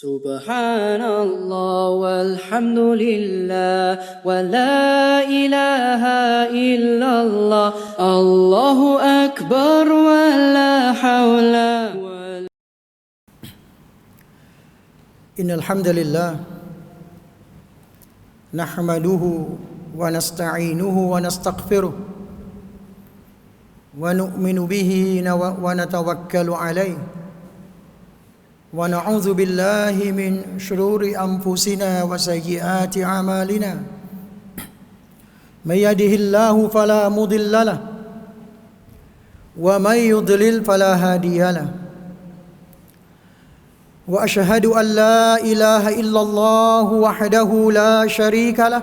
سبحان الله والحمد لله ولا إله إلا الله الله أكبر ولا حول ولا إن الحمد لله نحمده ونستعينه ونستغفره ونؤمن به ونتوكل عليه ونعوذ بالله من شرور أنفسنا وسيئات أعمالنا. من يهده الله فلا مضل له ومن يضلل فلا هادي له. وأشهد أن لا إله إلا الله وحده لا شريك له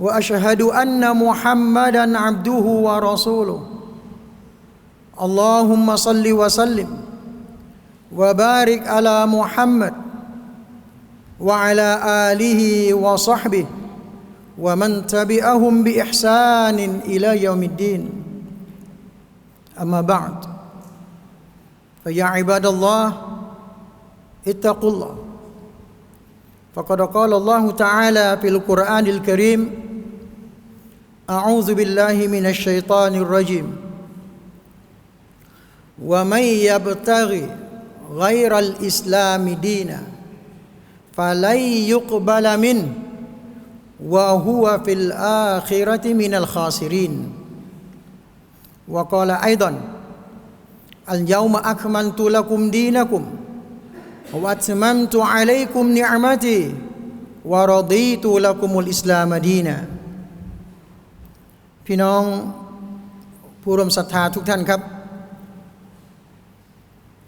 وأشهد أن محمدا عبده ورسوله. اللهم صل وسلم وبارك على محمد وعلى آله وصحبه ومن تبعهم بإحسان إلى يوم الدين. أما بعد فيا عباد الله اتقوا الله. فقد قال الله تعالى في القرآن الكريم أعوذ بالله من الشيطان الرجيم. ومن يبتغي غير الإسلام دينا فلن يقبل منه وهو في الآخرة من الخاسرين وقال أيضاً اليوم أكملت لكم دينكم وأتممت عليكم نعمتي ورضيت لكم الإسلام دينا พี่น้องผู้ร่วมศรัทธาทุกท่านครับ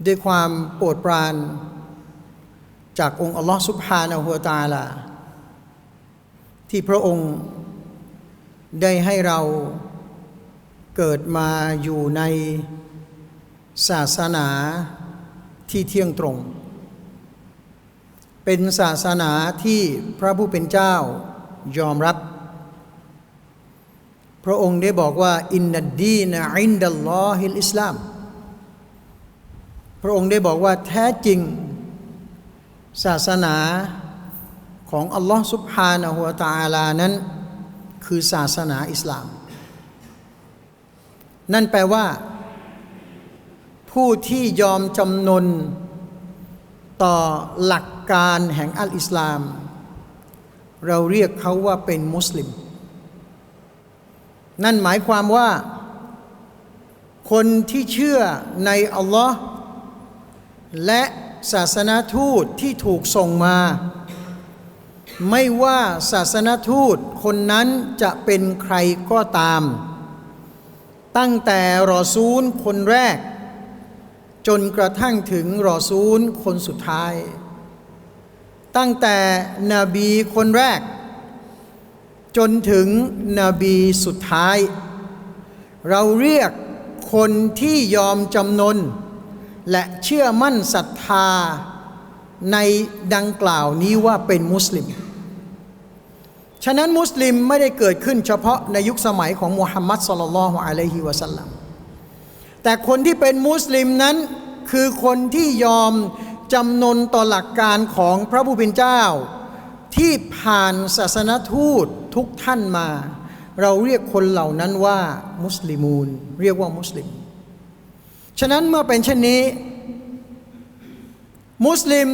ด้วยความโปรดปราน จากองค์อัลลอฮ์สุบฮานะฮัวตาลา ที่พระองค์ได้ให้เราเกิดมาอยู่ในศาสนาที่เที่ยงตรง เป็นศาสนาที่พระผู้เป็นเจ้ายอมรับ พระองค์ได้บอกว่า อินนัดดีนอินดัลลอฮิลอิสลาม พระองค์ได้บอกว่าแท้จริง ศาสนาของอัลลอฮ์สุบฮานะฮุวตาลานั้น คือศาสนาอิสลาม นั่นแปลว่า ผู้ที่ยอมจำนนต่อหลักการแห่งอัลอิสลาม เราเรียกเขาว่าเป็นมุสลิม นั่นหมายความว่า คนที่เชื่อในอัลลอฮ์ และศาสนาทูตที่ถูกส่งมา ไม่ว่าศาสนาทูตคนนั้นจะเป็นใครก็ตาม ตั้งแต่รอซูลคนแรก จนกระทั่งถึงรอซูลคนสุดท้าย ตั้งแต่นบีคนแรก จนถึงนบีสุดท้าย เราเรียกคนที่ยอมจำนน และเชื่อมั่นศรัทธาในดังกล่าวนี้ว่าเป็นมุสลิม ฉะนั้นมุสลิมไม่ได้เกิดขึ้นเฉพาะในยุคสมัยของมุฮัมมัดสลลัลฮุอะลัยฮิวะสัลลัม แต่คนที่เป็นมุสลิมนั้นคือคนที่ยอมจำนนต่อหลักการของพระผู้เป็นเจ้า ที่ผ่านศาสนทูตทุกท่านมา เราเรียกคนเหล่านั้นว่ามุสลิมูน เรียกว่ามุสลิม ฉะนั้นเมื่อเป็นเช่นนี้ มุสลิม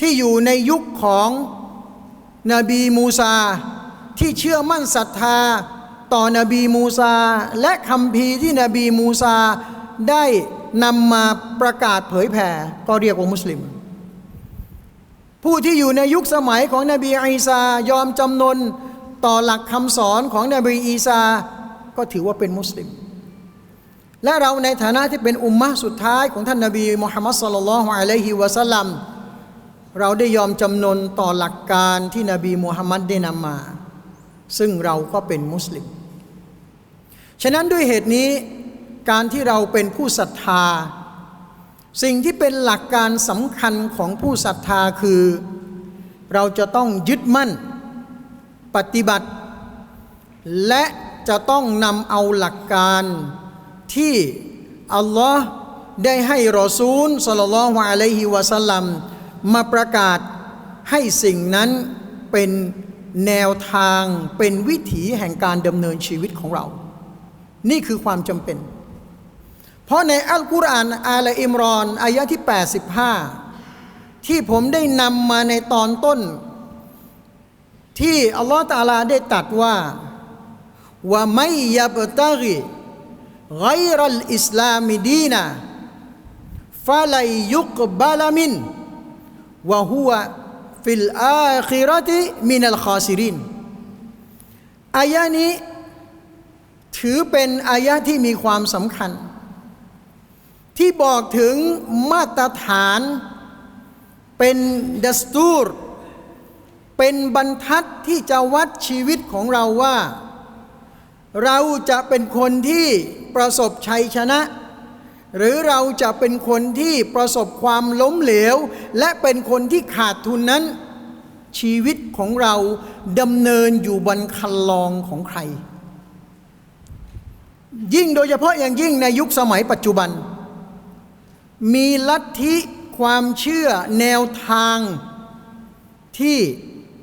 ที่อยู่ในยุคของนบีมูซา ที่เชื่อมั่นศรัทธาต่อนบีมูซา และคำพีที่นบีมูซาได้นำมาประกาศเผยแผ่ก็เรียกว่ามุสลิม ผู้ที่อยู่ในยุคสมัยของนบีอีสายอมจำนนต่อหลักคำสอนของนบีอีสาก็ถือว่าเป็นมุสลิม และเราในฐานะที่เป็นอุมมะสุดท้ายของท่านนบีมุฮัมมัดสลลัลฮุอะลัยฮิวะสัลลัมเราได้ยอมจำนนต่อหลักการที่นบีมุฮัมมัดได้นำมา ซึ่งเราก็เป็นมุสลิม ฉะนั้นด้วยเหตุนี้การที่เราเป็นผู้ศรัทธา สิ่งที่เป็นหลักการสำคัญของผู้ศรัทธาคือ เราจะต้องยึดมั่น ปฏิบัติ และจะต้องนำเอาหลักการ ที่อัลลอฮ์ได้ให้รอซูลสลลัลฮุอะลัยฮิวะสัลลัมมาประกาศให้สิ่งนั้นเป็นแนวทางเป็นวิถีแห่งการดำเนินชีวิตของเรา นี่คือความจำเป็น เพราะในอัลกุรอานอาลอิมรอนอายะที่ 85 ที่ผมได้นำมาในตอนต้น ที่อัลลอฮฺตาลาได้ตัดว่าว่าไม่ยับตะกี ไกรัลอิสลามิดีนาฟาลัยยุกบาลามินวะฮุวฟิลอาคิรติมินัลคาซิรินอายะนี้ถือเป็นอายะที่มีความสำคัญ ที่บอกถึงมาตรฐานเป็นดัสตูรเป็นบรรทัดที่จะวัดชีวิตของเราว่า เราจะเป็นคนที่ประสบชัยชนะ หรือเราจะเป็นคนที่ประสบความล้มเหลว และเป็นคนที่ขาดทุนนั้น ชีวิตของเราดำเนินอยู่บนคันลองของใคร ยิ่งโดยเฉพาะอย่างยิ่งในยุคสมัยปัจจุบัน มีลัทธิความเชื่อแนวทางที่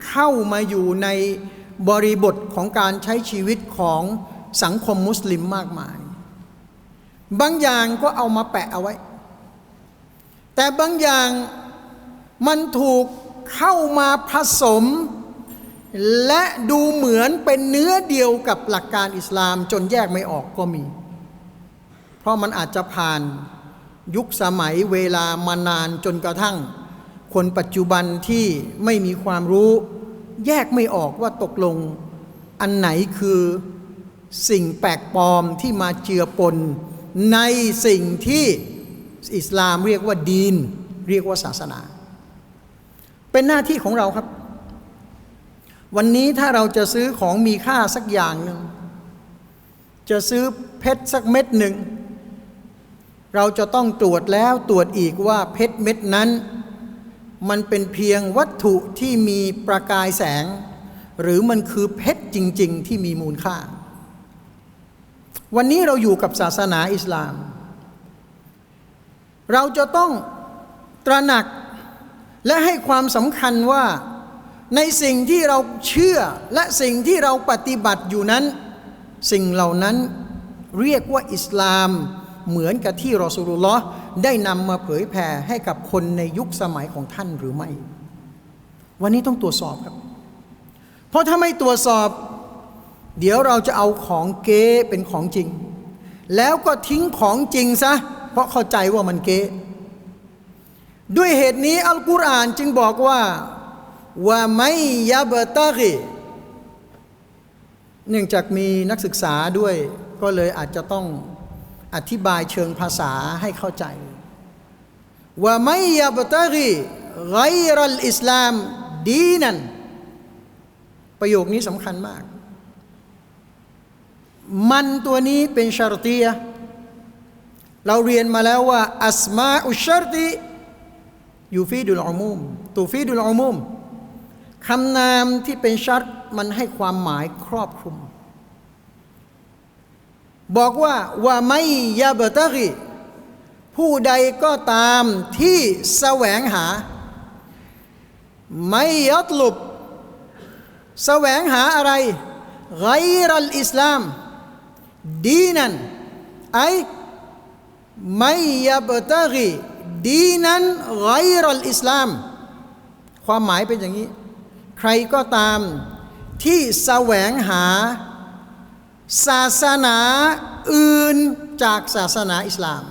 เข้ามาอยู่ใน บริบทของการใช้ชีวิตของสังคมมุสลิมมากมาย บางอย่างก็เอามาแปะเอาไว้ แต่บางอย่างมันถูกเข้ามาผสม และดูเหมือนเป็นเนื้อเดียวกับหลักการอิสลามจนแยกไม่ออกก็มี เพราะมันอาจจะผ่านยุคสมัยเวลามานานจนกระทั่ง คนปัจจุบันที่ไม่มีความรู้ แยกไม่ออกว่าตกลงอันไหนคือสิ่งแปลกปลอมที่มาเจือปนในสิ่งที่อิสลามเรียกว่าดีน เรียกว่าศาสนา เป็นหน้าที่ของเราครับ วันนี้ถ้าเราจะซื้อของมีค่าสักอย่างหนึ่งจะซื้อเพชรสักเม็ดหนึ่ง เราจะต้องตรวจแล้วตรวจอีกว่าเพชรเม็ดนั้น มันเป็นเพียงวัตถุที่มีประกายแสง หรือมันคือเพชรจริง ๆ ที่มีมูลค่า วันนี้เราอยู่กับศาสนาอิสลาม เราจะต้องตระหนักและให้ความสำคัญว่าในสิ่งที่เราเชื่อและสิ่งที่เราปฏิบัติอยู่นั้น สิ่งเหล่านั้นเรียกว่าอิสลาม เหมือนกับที่รอสูลุลลอฮ์ได้นำมาเผยแผ่ให้กับคนในยุคสมัยของท่านหรือไม่ วันนี้ต้องตรวจสอบครับ เพราะถ้าไม่ตรวจสอบ เดี๋ยวเราจะเอาของเก๊เป็นของจริง แล้วก็ทิ้งของจริงซะ เพราะเข้าใจว่ามันเก๊ด้วยเหตุนี้อัลกุรอานจึงบอกว่าว่าไม่ยาบตากีเนื่องจากมีนักศึกษาด้วยก็เลยอาจจะต้อง อธิบายเชิงภาษาให้เข้าใจว่าไม่ยาบตากีไกรัลอิสลามดีนันประโยคนี้สำคัญมาก มันตัวนี้เป็นชารตียเราเรียนมาแล้วว่าอัสมาอุชารตียูฟีดุลอุมุมตูฟีดุลอุมุมคำนามที่เป็นชัดมันให้ความหมายครอบคลุม บอกว่าว่าไม่ยาบตะกีผู้ใดก็ตามที่แสวงหา ไม่ยัตลุบแสวงหาอะไรไกรัลอิสลาม ดีนันไอไม่ยาบตะกีดีนันไกรัลอิสลาม ความหมายเป็นอย่างนี้ ใครก็ตามที่แสวงหา ศาสนาอื่นจากศาสนาอิสลาม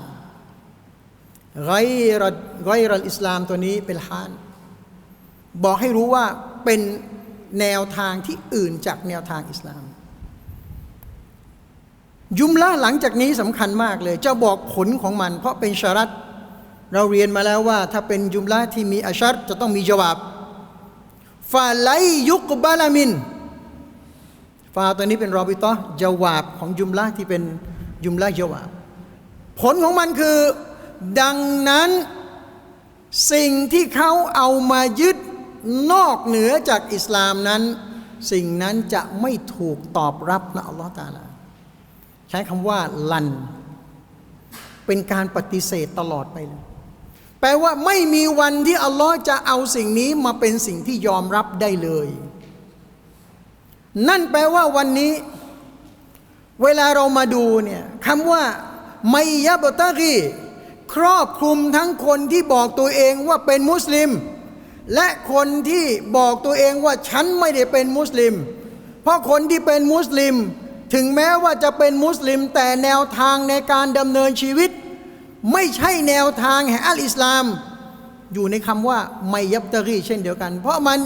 ไกรัลไกรัลอิสลามตัวนี้เป็นฮานบอกให้รู้ว่าเป็นแนวทางที่อื่นจากแนวทางอิสลาม ยุมละหลังจากนี้สำคัญมากเลย จะบอกผลของมัน เพราะเป็นชารัตเราเรียนมาแล้วว่า ถ้าเป็นยุมละที่มีอาชัรจะต้องมีจวาบฟาไลยุกบาลามิน ฟาตัวนี้เป็นรอบิตอจวาบของยุมละที่เป็นยุมละจวาบ ผลของมันคือ ดังนั้นสิ่งที่เขาเอามายึดนอกเหนือจากอิสลามนั้น สิ่งนั้นจะไม่ถูกตอบรับนะอัลลอฮฺตาลา ใช้คำว่าลัน เป็นการปฏิเสธตลอดไปเลยแปลว่าไม่มีวันที่อัลลอฮ์จะเอาสิ่งนี้มาเป็นสิ่งที่ยอมรับได้เลย นั่นแปลว่าวันนี้ เวลาเรามาดูเนี่ยคำว่าไมยะบตะกีครอบคลุมทั้งคนที่บอกตัวเองว่าเป็นมุสลิม และคนที่บอกตัวเองว่าฉันไม่ได้เป็นมุสลิม เพราะคนที่เป็นมุสลิม ถึงแม้ว่าจะเป็นมุสลิม แต่แนวทางในการดำเนินชีวิต ไม่ใช่แนวทางแห่งอัลอิสลาม อยู่ในคำว่าไมยับตะรีเช่นเดียวกัน เพราะมัน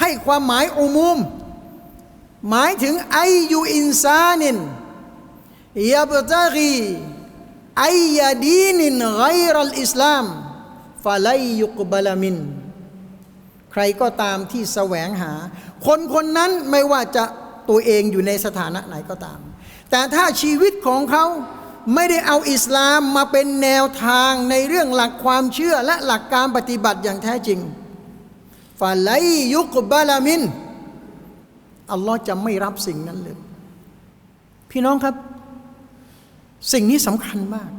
ให้ความหมายอุมุม หมายถึงไอยูอินซานินยับตะรีไอยาดีนินไกรัลอิสลามฟะไลยุกบะลามิน ใครก็ตามที่แสวงหา คนคนนั้นไม่ว่าจะตัวเองอยู่ในสถานะไหนก็ตาม แต่ถ้าชีวิตของเขาไม่ได้เอาอิสลามมาเป็นแนวทางในเรื่องหลักความเชื่อและหลักการปฏิบัติอย่างแท้จริงฟาไลยุกบาลามิน อัลลอฮ์จะไม่รับสิ่งนั้นเลย พี่น้องครับ สิ่งนี้สำคัญมาก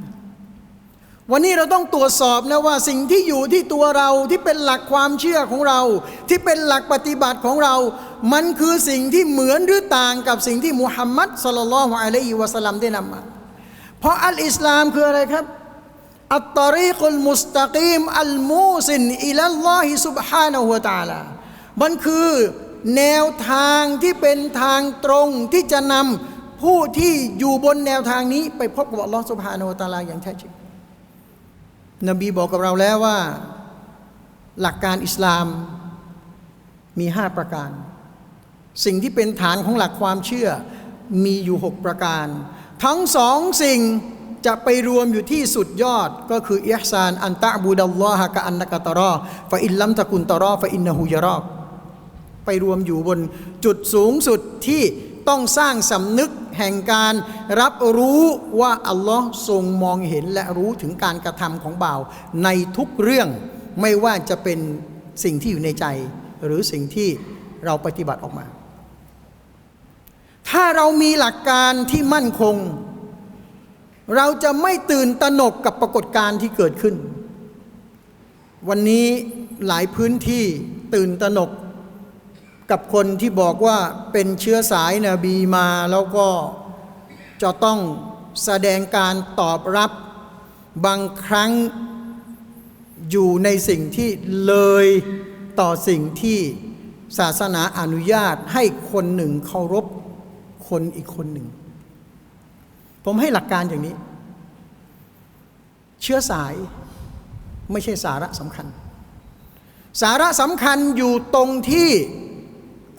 วันนี้เราต้องตรวจสอบนะว่าสิ่งที่อยู่ที่ตัวเราที่เป็นหลักความเชื่อของเรา ที่เป็นหลักปฏิบัติของเรา มันคือสิ่งที่เหมือนหรือต่างกับสิ่งที่มุฮัมมัดสลลัลลอฮุอะลัยฮิวะสัลลัมได้นำมา เพราะอัลอิสลามคืออะไรครับอัตตรีกุลมุสตะกีมอัลมูสินอิลัลลอฮิซุบฮานะฮูวะตะอาลามันคือ แนวทางที่เป็นทางตรงที่จะนำผู้ที่อยู่บนแนวทางนี้ไปพบกับอัลลอฮ์ซุบฮานะฮูวะตะอาลาอย่างแท้จริง นบีบอกกับเราแล้วว่า หลักการอิสลามมีห้าประการ สิ่งที่เป็นฐานของหลักความเชื่อมีอยู่หกประการ ทั้งสองสิ่งจะไปรวมอยู่ที่สุดยอดก็คืออิฮซานอันตะบูดัลลอฮะกะอันนักะตะรอฟะอินลัมตะกุนตะรอฟะอินนะฮูยารอก ไปรวมอยู่บนจุดสูงสุดที่ต้องสร้างสำนึกแห่งการรับรู้ว่าอัลลอฮ์ทรงมองเห็นและรู้ถึงการกระทำของบ่าว ในทุกเรื่องไม่ว่าจะเป็นสิ่งที่อยู่ในใจ หรือสิ่งที่เราปฏิบัติออกมา ถ้าเรามีหลักการที่มั่นคง เราจะไม่ตื่นตระหนกกับปรากฏการณ์ที่เกิดขึ้น วันนี้หลายพื้นที่ตื่นตระหนก กับคนที่บอกว่าเป็นเชื้อสายนบีมาแล้วก็จะต้องแสดงการตอบรับบางครั้งอยู่ในสิ่งที่เลยต่อสิ่งที่ศาสนาอนุญาตให้คนหนึ่งเคารพคนอีกคนหนึ่ง ผมให้หลักการอย่างนี้ เชื้อสายไม่ใช่สาระสำคัญ สาระสำคัญอยู่ตรงที่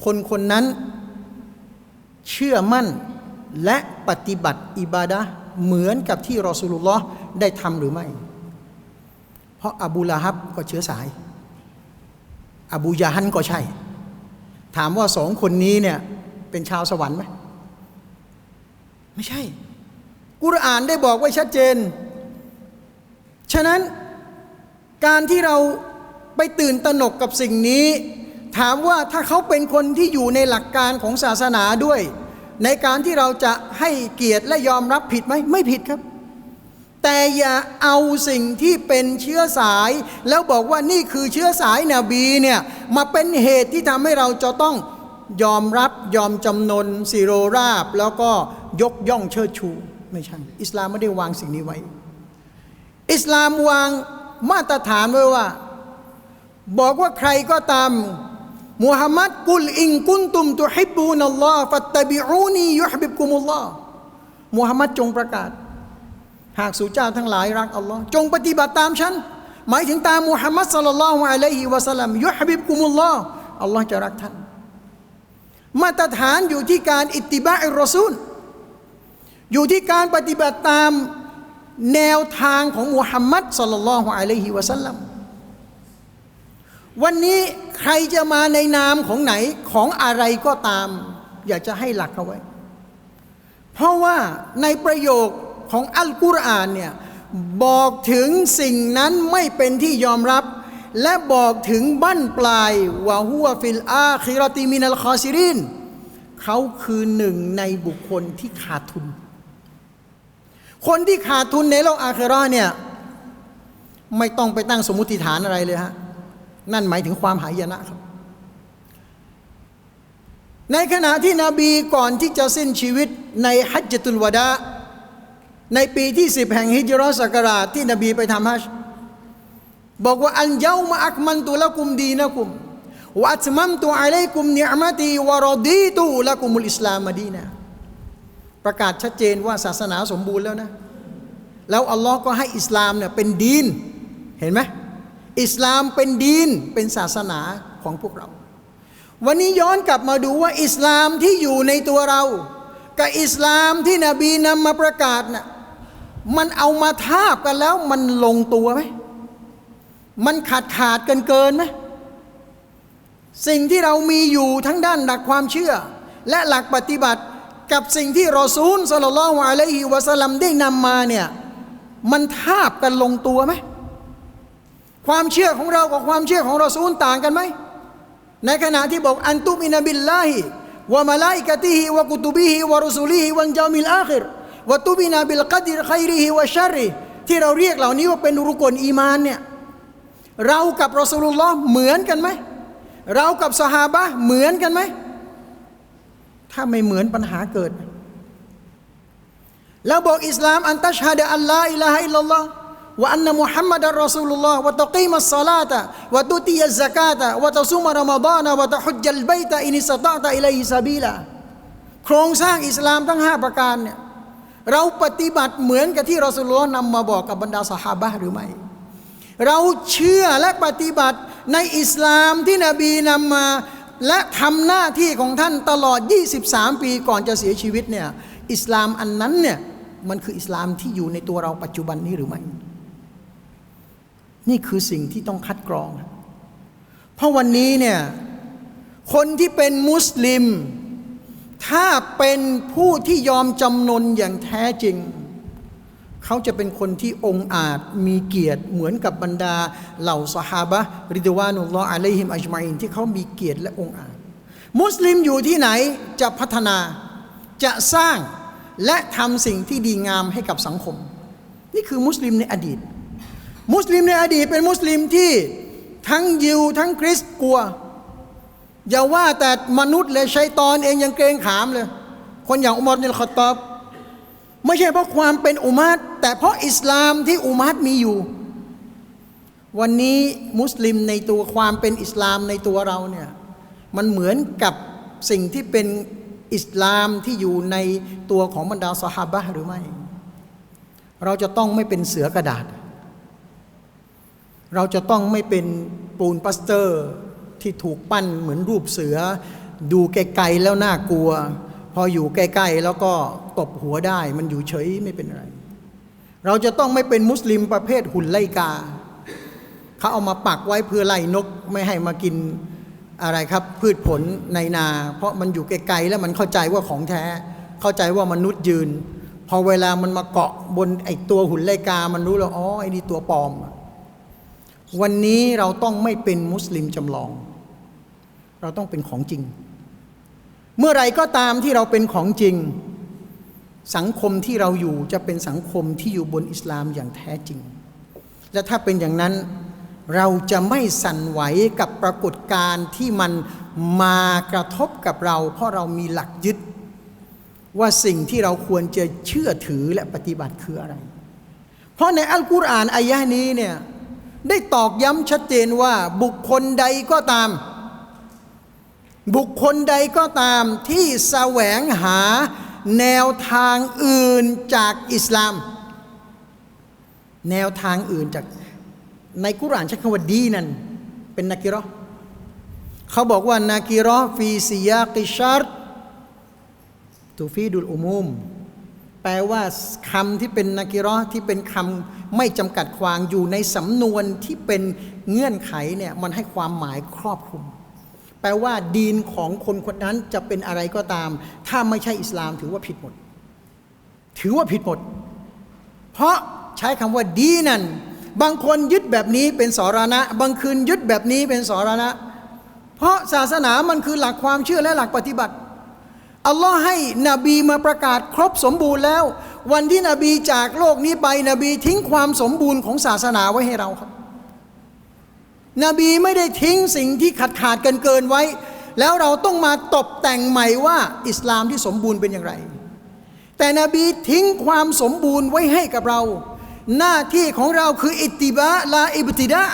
คนคนนั้นเชื่อมั่นและปฏิบัติอิบาดะเหมือนกับที่รอสูลุลลอฮ์ได้ทำหรือไม่ เพราะอบูละฮับก็เชื้อสาย อบูยาฮันก็ใช่ ถามว่าสองคนนี้เนี่ยเป็นชาวสวรรค์ไหมไม่ใช่ กุรอานได้บอกไว้ชัดเจน ฉะนั้นการที่เราไปตื่นตระหนกกับสิ่งนี้ ถามว่าถ้าเขาเป็นคนที่อยู่ในหลักการของศาสนาด้วย ในการที่เราจะให้เกียรติและยอมรับผิดไหมไม่ผิดครับ แต่อย่าเอาสิ่งที่เป็นเชื้อสาย แล้วบอกว่านี่คือเชื้อสายนบีเนี่ยมาเป็นเหตุที่ทำให้เราจะต้องยอมรับยอมจำนนสิโรราบ แล้วก็ยกย่องเชิดชู ไม่ใช่ อิสลามไม่ได้วางสิ่งนี้ไว้ อิสลามวางมาตรฐานไว้ว่า บอกว่าใครก็ตาม มุฮัมมัดกุลอิงกุนตุมตุฮิบูนัลลอฮ์ฟัตตบิอูนียุฮบิบกุมุลลอฮ์มุฮัมมัดจงประกาศ หากสู่เจ้าทั้งหลายรักอัลลอฮ์จงปฏิบัติตามฉัน หมายถึงตามมุฮัมมัดสัลลัลลอฮุอะลัยฮิวะสัลลัมยุฮบิบกุมุลลอฮ์อัลลอฮ์จะรักท่าน มาตรฐานอยู่ที่การอิตติบะอิรรอซูลอยู่ที่การปฏิบัติตามแนวทางของมุฮัมมัดสัลลัลลอฮุอะลัยฮิวะสัลลัม วันนี้ใครจะมาในนามของไหนของอะไรก็ตาม อยากจะให้หลักเอาไว้ เพราะว่าในประโยคของอัลกุรอานเนี่ยบอกถึงสิ่งนั้นไม่เป็นที่ยอมรับ และบอกถึงบั้นปลายวะฮัวฟิลอาคิรติมินัลคอซิรินเขาคือหนึ่งในบุคคลที่ขาดทุน คนที่ขาดทุนในโลกอาคิราเนี่ยไม่ต้องไปตั้งสมมติฐานอะไรเลยฮะ นั่นหมายถึงความหายนะครับ ในขณะที่นบีก่อนที่จะสิ้นชีวิตในฮัจญตุลวดาในปีที่10แห่งฮิจรัศักราชที่นบีไปทำฮัจญ์บอกว่าอันเยามาอักมันตุละกุมดีนะกุมวัตมัมตุอะลัยกุมเนียมตีวะรดีตุละกุมุลอิสลามมดีนะประกาศชัดเจนว่าศาสนาสมบูรณ์แล้วนะ แล้วอัลลอฮ์ก็ให้อิสลามเนี่ยเป็นดีน เห็นไหม อิสลามเป็นดีนเป็นศาสนาของพวกเรา วันนี้ย้อนกลับมาดูว่าอิสลามที่อยู่ในตัวเรา กับอิสลามที่นบีนำมาประกาศน่ะมันเอามาทาบกันแล้วมันลงตัวไหมมันขาดขาดกินเกินไหมสิ่งที่เรามีอยู่ทั้งด้านหลักความเชื่อ และหลักปฏิบัติกับสิ่งที่รอซูลสลลัลลอฮุอะลัยฮิวะสัลลัมได้นำมาเนี่ยมันทาบกันลงตัวไหม ความเชื่อของเรากับความเชื่อของรอซูลต่างกันไหม ในขณะที่บอกอันตุมินบิลลาฮิวะมาลาอิกะติฮิวะกุตุบิฮิวะรุสุลิฮิวันจามิลอาคิรวะตุบินาบิลกัดิรขัยริฮิวะชัรริที่เราเรียกเหล่านี้ว่าเป็นรุกลอีมานเนี่ยเรากับรอสูลุลลอฮ์เหมือนกันไหม เรากับสหาบะเหมือนกันไหม ถ้าไม่เหมือนปัญหาเกิด แล้วบอกอิสลามอันตัชฮะดะอัลลอฮ์อิลาฮะอิลลัลลอฮ์ ว่าอันนมุฮัมมัดรอสูลุลลอฮ์วะตะกีมัสศอลาตะวะตุติยัซซะกาตะวะตะซุมรอมฎานวะตะฮุจญัลบัยตะอินิสตะตะอิลัยฮิซาบีลาโครงสร้างอิสลามทั้ง 5 ประการเนี่ยเราปฏิบัติเหมือนกับที่รอสูลุลลอฮ์นำมาบอกกับบรรดาสหาบะห์หรือไม่ เราเชื่อและปฏิบัติในอิสลามที่นบีนำมาและทำหน้าที่ของท่านตลอด 23 ปีก่อนจะเสียชีวิตเนี่ยอิสลามอันนั้นเนี่ยมันคืออิสลามที่อยู่ในตัวเราปัจจุบันนี้หรือไม่ นี่คือสิ่งที่ต้องคัดกรอง เพราะวันนี้เนี่ย คนที่เป็นมุสลิม ถ้าเป็นผู้ที่ยอมจำนนอย่างแท้จริง เขาจะเป็นคนที่องอาจมีเกียรติเหมือนกับบรรดาเหล่าสหาบะริดวานุลลอฮ์อะลัยฮิมอัจมาอินที่เขามีเกียรติและองอาจ มุสลิมอยู่ที่ไหนจะพัฒนาจะสร้างและทำสิ่งที่ดีงามให้กับสังคม นี่คือมุสลิมในอดีต มุสลิมในอดีตเป็นมุสลิมที่ทั้งยิวทั้งคริสต์กลัว อย่าว่าแต่มนุษย์เลยชัยตอนเองยังเกรงขามเลย คนอย่างอุมัรนิลขอตอบ ไม่ใช่เพราะความเป็นอุมัดแต่เพราะอิสลามที่อุมัดมีอยู่ วันนี้มุสลิมในตัวความเป็นอิสลามในตัวเราเนี่ยมันเหมือนกับสิ่งที่เป็นอิสลามที่อยู่ในตัวของบรรดาสหาบะหรือไม่ เราจะต้องไม่เป็นเสือกระดาษ เราจะต้องไม่เป็นปูนปัสเตอร์ที่ถูกปั้นเหมือนรูปเสือ ดูไกลๆแล้วน่ากลัว พออยู่ใกล้ๆแล้วก็ตบหัวได้ มันอยู่เฉยไม่เป็นไร เราจะต้องไม่เป็นมุสลิมประเภทหุ่นไล่กาเขาเอามาปักไว้เพื่อไล่นกไม่ให้มากินอะไรครับพืชผลในนา เพราะมันอยู่ไกลๆแล้วมันเข้าใจว่าของแท้ เข้าใจว่ามนุษย์ยืน พอเวลามันมาเกาะบนไอ้ตัวหุ่นไล่กา มันรู้แล้วอ๋อไอ้นี่ตัวปลอม วันนี้เราต้องไม่เป็นมุสลิมจำลอง เราต้องเป็นของจริง เมื่อไรก็ตามที่เราเป็นของจริง สังคมที่เราอยู่จะเป็นสังคมที่อยู่บนอิสลามอย่างแท้จริง และถ้าเป็นอย่างนั้นเราจะไม่สั่นไหวกับปรากฏการณ์ที่มันมากระทบกับเรา เพราะเรามีหลักยึด ว่าสิ่งที่เราควรจะเชื่อถือและปฏิบัติคืออะไร เพราะในอัลกุรอานอายะนี้เนี่ย ได้ตอกย้ำชัดเจนว่าบุคคลใดก็ตาม บุคคลใดก็ตามที่แสวงหาแนวทางอื่นจากอิสลาม แนวทางอื่นจากในกุรอานใช้คำว่าดีนั่นเป็นนักิรอเขาบอกว่านากิรอฟีซิยากิชาร์ตูฟีดุลอุมุม แปลว่าคำที่เป็นนากิรอที่เป็นคำไม่จำกัดความอยู่ในสำนวนที่เป็นเงื่อนไขเนี่ยมันให้ความหมายครอบคลุม แปลว่าดีนของคนคนนั้นจะเป็นอะไรก็ตาม ถ้าไม่ใช่อิสลามถือว่าผิดหมด ถือว่าผิดหมด เพราะใช้คำว่าดีนั่นบางคนยึดแบบนี้เป็นสารณะ บางคืนยึดแบบนี้เป็นสารณะ เพราะศาสนามันคือหลักความเชื่อและหลักปฏิบัติ อัลลอฮ์ให้นบีมาประกาศครบสมบูรณ์แล้ว วันที่นบีจากโลกนี้ไป นบีทิ้งความสมบูรณ์ของศาสนาไว้ให้เราครับ นบีไม่ได้ทิ้งสิ่งที่ขาดขาดเกินเกินไว้ แล้วเราต้องมาตกแต่งใหม่ว่าอิสลามที่สมบูรณ์เป็นอย่างไร แต่นบีทิ้งความสมบูรณ์ไว้ให้กับเรา หน้าที่ของเราคืออิตติบะลาอิบติดะ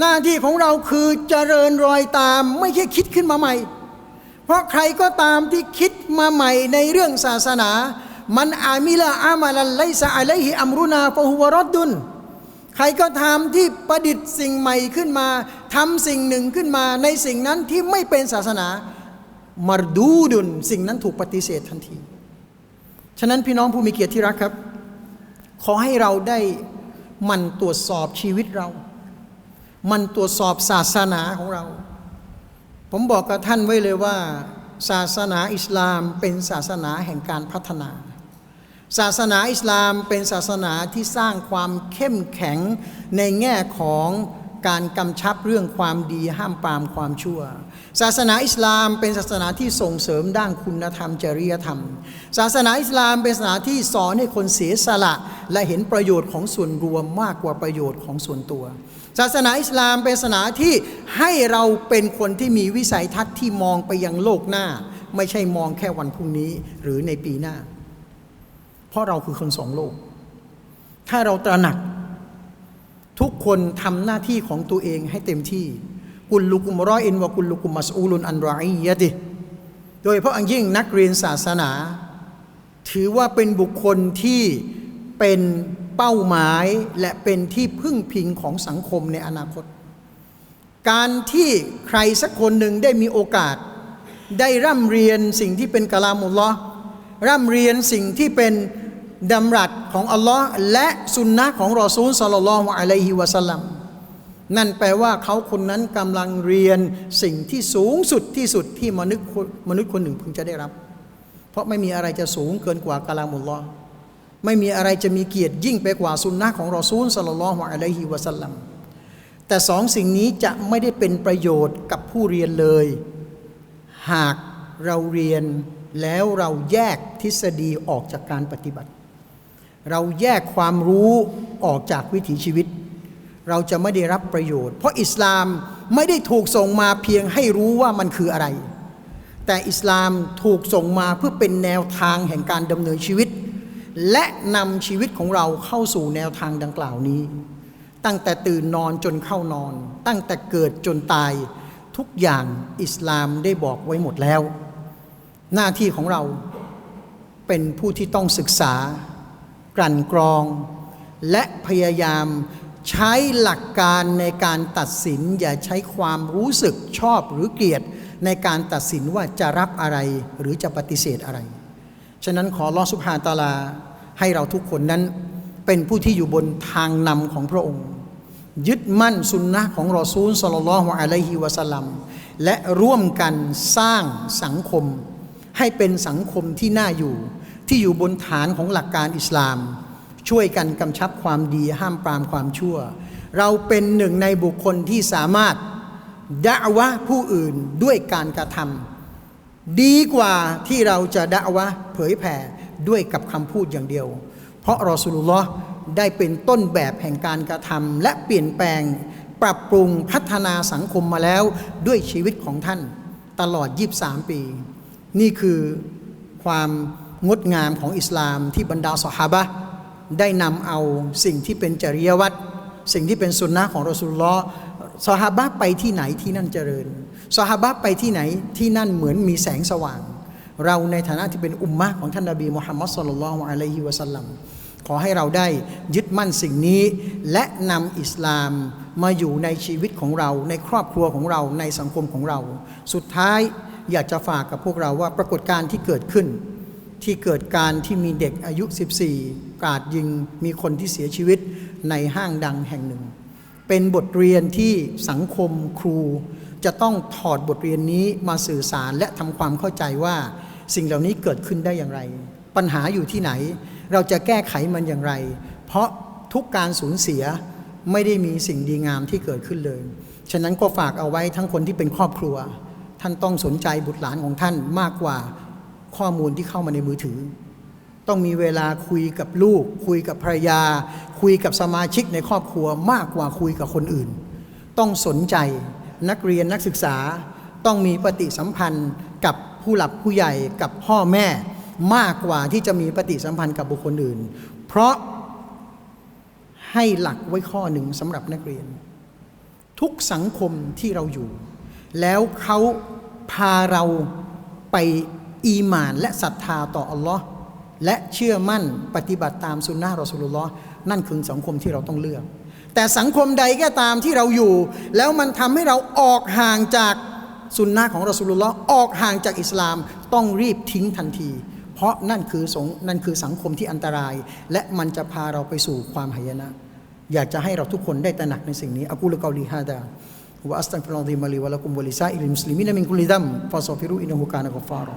หน้าที่ของเราคือเจริญรอยตามไม่ใช่คิดขึ้นมาใหม่ เพราะใครก็ตามที่คิดมาใหม่ในเรื่องศาสนา มันอามิละอามาลันไลซาอะลัยฮิอัมรุนาฟะฮุวรอดดุนใครก็ตามที่ประดิษฐ์สิ่งใหม่ขึ้นมาทำสิ่งหนึ่งขึ้นมาในสิ่งนั้นที่ไม่เป็นศาสนามารดูดุนสิ่งนั้นถูกปฏิเสธทันที ฉะนั้นพี่น้องผู้มีเกียรติที่รักครับ ขอให้เราได้มันตรวจสอบชีวิตเรา มันตรวจสอบศาสนาของเรา ผมบอกกับท่านไว้เลยว่า ศาสนาอิสลามเป็นศาสนาแห่งการพัฒนา ศาสนาอิสลามเป็นศาสนาที่สร้างความเข้มแข็งในแง่ของการกำชับเรื่องความดีห้ามปรามความชั่ว ศาสนาอิสลามเป็นศาสนาที่ส่งเสริมด้านคุณธรรมจริยธรรม ศาสนาอิสลามเป็นศาสนาที่สอนให้คนเสียสละ และเห็นประโยชน์ของส่วนรวมมากกว่าประโยชน์ของส่วนตัว ศาสนาอิสลามเป็นศาสนาที่ให้เราเป็นคนที่มีวิสัยทัศน์ที่มองไปยังโลกหน้า ไม่ใช่มองแค่วันพรุ่งนี้หรือในปีหน้า เพราะเราคือคนสองโลก ถ้าเราตระหนัก ทุกคนทำหน้าที่ของตัวเองให้เต็มที่ กุลลุกุมรออินวะกุลลุกุมัสอูลุนอันรอยยะดิโดยเฉพาะอันยิ่งนักเรียนศาสนา ถือว่าเป็นบุคคลที่เป็น เป้าหมายและเป็นที่พึ่งพิงของสังคมในอนาคต การที่ใครสักคนหนึ่งได้มีโอกาส ได้ร่ำเรียนสิ่งที่เป็นกะลามุลลอฮ์ร่ำเรียนสิ่งที่เป็นดำรัสของอัลลอฮ์และสุนนะของรอซูลสัลลัลลอฮุอะลัยฮิวะสัลลัมนั่นแปลว่าเขาคนนั้นกำลังเรียนสิ่งที่สูงสุดที่สุดที่มนุษย์คนมนุษย์คนหนึ่งพึงจะได้รับ เพราะไม่มีอะไรจะสูงเกินกว่ากะลามุลลอฮ์ ไม่มีอะไรจะมีเกียรติยิ่งไปกว่าสุนนะของรอซูลสัลลัลลอฮุอะลัยฮิวะสัลลัมแต่สองสิ่งนี้จะไม่ได้เป็นประโยชน์กับผู้เรียนเลย หากเราเรียนแล้วเราแยกทฤษฎีออกจากการปฏิบัติ เราแยกความรู้ออกจากวิถีชีวิต เราจะไม่ได้รับประโยชน์ เพราะอิสลามไม่ได้ถูกส่งมาเพียงให้รู้ว่ามันคืออะไร แต่อิสลามถูกส่งมาเพื่อเป็นแนวทางแห่งการดำเนินชีวิต และนำชีวิตของเราเข้าสู่แนวทางดังกล่าวนี้ ตั้งแต่ตื่นนอนจนเข้านอน ตั้งแต่เกิดจนตาย ทุกอย่างอิสลามได้บอกไว้หมดแล้ว หน้าที่ของเราเป็นผู้ที่ต้องศึกษา กลั่นกรอง และพยายามใช้หลักการในการตัดสิน อย่าใช้ความรู้สึกชอบหรือเกลียด ในการตัดสินว่าจะรับอะไรหรือจะปฏิเสธอะไร ฉะนั้นขอรอสุภาตาลา ให้เราทุกคนนั้นเป็นผู้ที่อยู่บนทางนำของพระองค์ ยึดมั่นสุนนะของรอซูลสลลัลลอฮุอะลัยฮิวะสัลลัมและร่วมกันสร้างสังคม ให้เป็นสังคมที่น่าอยู่ ที่อยู่บนฐานของหลักการอิสลาม ช่วยกันกำชับความดีห้ามปรามความชั่ว เราเป็นหนึ่งในบุคคลที่สามารถดะวะผู้อื่นด้วยการกระทำดีกว่าที่เราจะดะวะเผยแผ่ ด้วยกับคำพูดอย่างเดียว เพราะรอสูลุลลอฮ์ได้เป็นต้นแบบแห่งการกระทำและเปลี่ยนแปลง ปรับปรุงพัฒนาสังคมมาแล้วด้วยชีวิตของท่าน ตลอด 23 ปี นี่คือความงดงามของอิสลามที่บรรดาสหาบะได้นำเอาสิ่งที่เป็นจริยวัตรสิ่งที่เป็นสุนนะของรอสูลลอฮ์สหาบะไปที่ไหนที่นั่นเจริญสหาบะไปที่ไหนที่นั่นเหมือนมีแสงสว่าง เราในฐานะที่เป็นอุมมะของท่านนบีมุฮัมมัดสุลลัลอฮุอะลัยฮิวะสัลลัมขอให้เราได้ยึดมั่นสิ่งนี้ และนำอิสลามมาอยู่ในชีวิตของเรา ในครอบครัวของเราในสังคมของเรา สุดท้ายอยากจะฝากกับพวกเราว่าปรากฏการณ์ที่เกิดขึ้น ที่เกิดการที่มีเด็กอายุ 14 กราดยิงมีคนที่เสียชีวิตในห้างดังแห่งหนึ่ง เป็นบทเรียนที่สังคมครู จะต้องถอดบทเรียนนี้มาสื่อสารและทำความเข้าใจว่า สิ่งเหล่านี้เกิดขึ้นได้อย่างไร ปัญหาอยู่ที่ไหน เราจะแก้ไขมันอย่างไร เพราะทุกการสูญเสียไม่ได้มีสิ่งดีงามที่เกิดขึ้นเลย ฉะนั้นก็ฝากเอาไว้ทั้งคนที่เป็นครอบครัว ท่านต้องสนใจบุตรหลานของท่านมากกว่าข้อมูลที่เข้ามาในมือถือ ต้องมีเวลาคุยกับลูก คุยกับภรรยา คุยกับสมาชิกในครอบครัวมากกว่าคุยกับคนอื่น ต้องสนใจนักเรียนนักศึกษาต้องมีปฏิสัมพันธ์กับ ผู้หลักผู้ใหญ่กับพ่อแม่มากกว่าที่จะมีปฏิสัมพันธ์กับบุคคลอื่น เพราะให้หลักไว้ข้อหนึ่งสำหรับนักเรียน ทุกสังคมที่เราอยู่ แล้วเขาพาเราไปอีหมานและศรัทธาต่ออัลลอฮ์และเชื่อมั่นปฏิบัติตามสุนนะรอสุลลอฮ์นั่นคือสังคมที่เราต้องเลือก แต่สังคมใดก็ตามที่เราอยู่ แล้วมันทำให้เราออกห่างจาก สุนนะของรอสุลลอฮ์ออกห่างจากอิสลามต้องรีบทิ้งทันที เพราะนั่นคือสงนั่นคือสังคมที่อันตราย และมันจะพาเราไปสู่ความหายนะ อยากจะให้เราทุกคนได้ตระหนักในสิ่งนี้อักูลกอลีฮาดาวะอัสตังฟิรุลลอฮิมาลีวะลักุมวะลิซาอิลมุสลิมีนมินกุลิดัมฟาซอฟิรุอินนุกานะกฟารอ